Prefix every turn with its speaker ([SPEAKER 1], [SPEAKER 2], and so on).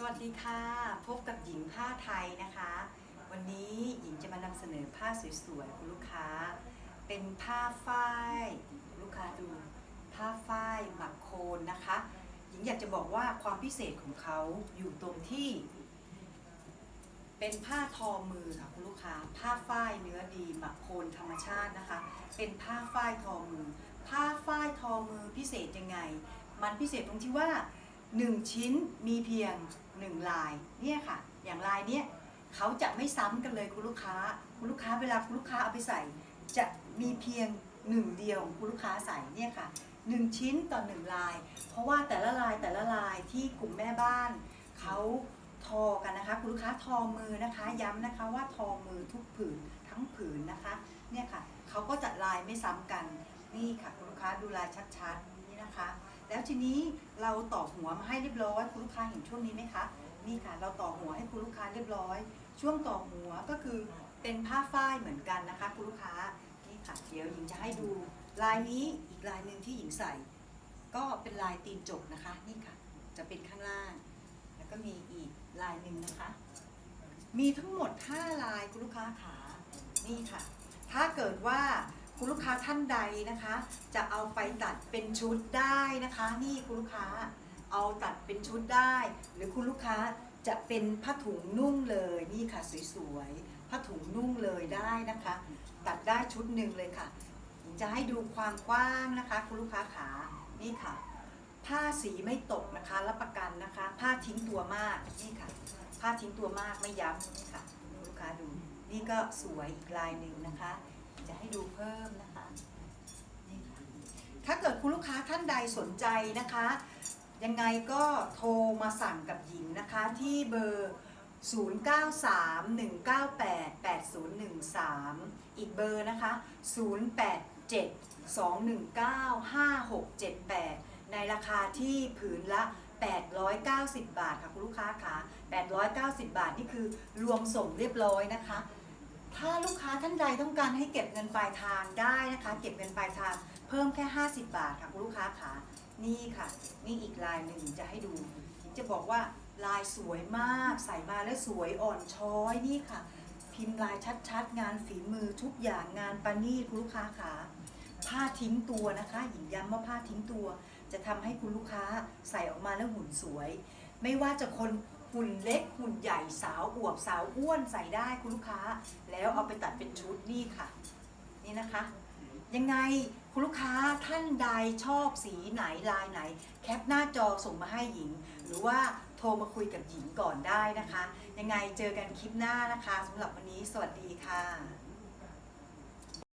[SPEAKER 1] สวัสดีค่ะ พบกับหญิงผ้าไทยนะคะ วันนี้หญิงจะมานำเสนอผ้าสวยๆคุณลูกค้า เป็นผ้าฝ้ายลูกค้าดู ผ้าฝ้ายหมักโคนนะคะ หญิงอยากจะบอกว่าความพิเศษของเขาอยู่ตรงที่ เป็นผ้าทอมือค่ะคุณลูกค้า ผ้าฝ้ายเนื้อดีหมักโคนธรรมชาตินะคะ เป็นผ้าฝ้ายทอมือ ผ้าฝ้ายทอมือพิเศษยังไง มันพิเศษตรงที่ว่า 1 ชิ้นมีเพียง 1 ลายเนี่ยค่ะ อย่างลายเนี้ยเขาจะไม่ซ้ำกันเลยคุณลูกค้า คุณลูกค้าเวลาคุณลูกค้าเอาไปใส่ จะมีเพียงหนึ่งเดียวของคุณลูกค้าใส่เนี่ยค่ะหนึ่งชิ้นต่อหนึ่งลาย เพราะว่าแต่ละลายแต่ละลายที่กลุ่มแม่บ้านเขาทอกันนะคะ คุณลูกค้าทอมือนะคะ ย้ำนะคะว่าทอมือทุกผืนทั้งผืนนะคะเนี่ยค่ะเขาก็จะลายไม่ซ้ำกันนี่ค่ะคุณลูกค้าดูลายชัดๆนี่นะคะ แล้วทีนี้เราต่อหัวมาให้เรียบร้อยคุณลูกค้าเห็นช่วงนี้ไหมคะนี่ค่ะเราต่อหัวให้คุณลูกค้าเรียบร้อย ช่วงต่อหัวก็คือเป็นผ้าฝ้ายเหมือนกันนะคะคุณลูกค้านี่ค่ะเดี๋ยวหญิงจะให้ดู ลายนี้อีกลายหนึ่งที่หญิงใส่ ก็เป็นลายตีนจกนะคะนี่ค่ะ จะเป็นข้างล่าง แล้วก็มีอีกลายหนึ่งนะคะ มีทั้งหมด5ลายคุณลูกค้าขานี่ค่ะ ถ้าเกิดว่า คุณลูกค้าท่านใดนะคะ จะเอาไปตัดเป็นชุดได้นะคะ นี่คุณลูกค้าเอาตัดเป็นชุดได้ หรือคุณลูกค้าจะเป็นผ้าถุงนุ่งเลยนี่ค่ะสวยๆผ้าถุงนุ่งเลยได้นะคะ ตัดได้ชุดหนึ่งเลยค่ะจะให้ดูความกว้างนะคะ คุณลูกค้าขานี่ค่ะ ผ้าสีไม่ตกนะคะรับประกันนะคะ ผ้าทิ้งตัวมากนี่ค่ะ ผ้าทิ้งตัวมากไม่ย้ำนี่ค่ะ ลูกค้าดู นี่ก็สวยอีกลายหนึ่งนะคะ จะให้ดูเพิ่มนะคะนี่ค่ะถ้าเกิดคุณลูกค้าท่านใดสนใจนะคะ ยังไงก็โทรมาสั่งกับหญิงนะคะที่เบอร์ 0931988013 อีกเบอร์นะคะ 0872195678 ในราคาที่ผืนละ 890 บาทค่ะคุณลูกค้าค่ะ 890 บาทนี่คือรวมส่งเรียบร้อยนะคะ ค้าท่านใดต้องการให้เก็บเงินปลายทางได้นะคะ เก็บเงินปลายทางเพิ่มแค่ 50 บาทค่ะคุณลูกค้าค่ะนี่ค่ะ นี่อีกลายหนึ่งจะให้ดู จะบอกว่าลายสวยมากใส่มาแล้วสวยอ่อนช้อยนี่ค่ะ พิมพ์ลายชัดๆ งานฝีมือทุกอย่างงานประนีคุณลูกค้าค่ะผ้าทิ้งตัวนะคะ หญิงย้ำว่าผ้าทิ้งตัว จะทำให้คุณลูกค้าใส่ออกมาแล้วหุ่นสวย ไม่ว่าจะคน หุ่นเล็กหุ่นใหญ่สาวอวบสาวอ้วนใส่ได้คุณลูกค้า แล้วเอาไปตัดเป็นชุดนี่ค่ะ นี่นะคะ ยังไงคุณลูกค้าท่านใดชอบสีไหนลายไหน แคปหน้าจอส่งมาให้หญิง หรือว่าโทรมาคุยกับหญิงก่อนได้นะคะ ยังไงเจอกันคลิปหน้านะคะสำหรับวันนี้สวัสดีค่ะ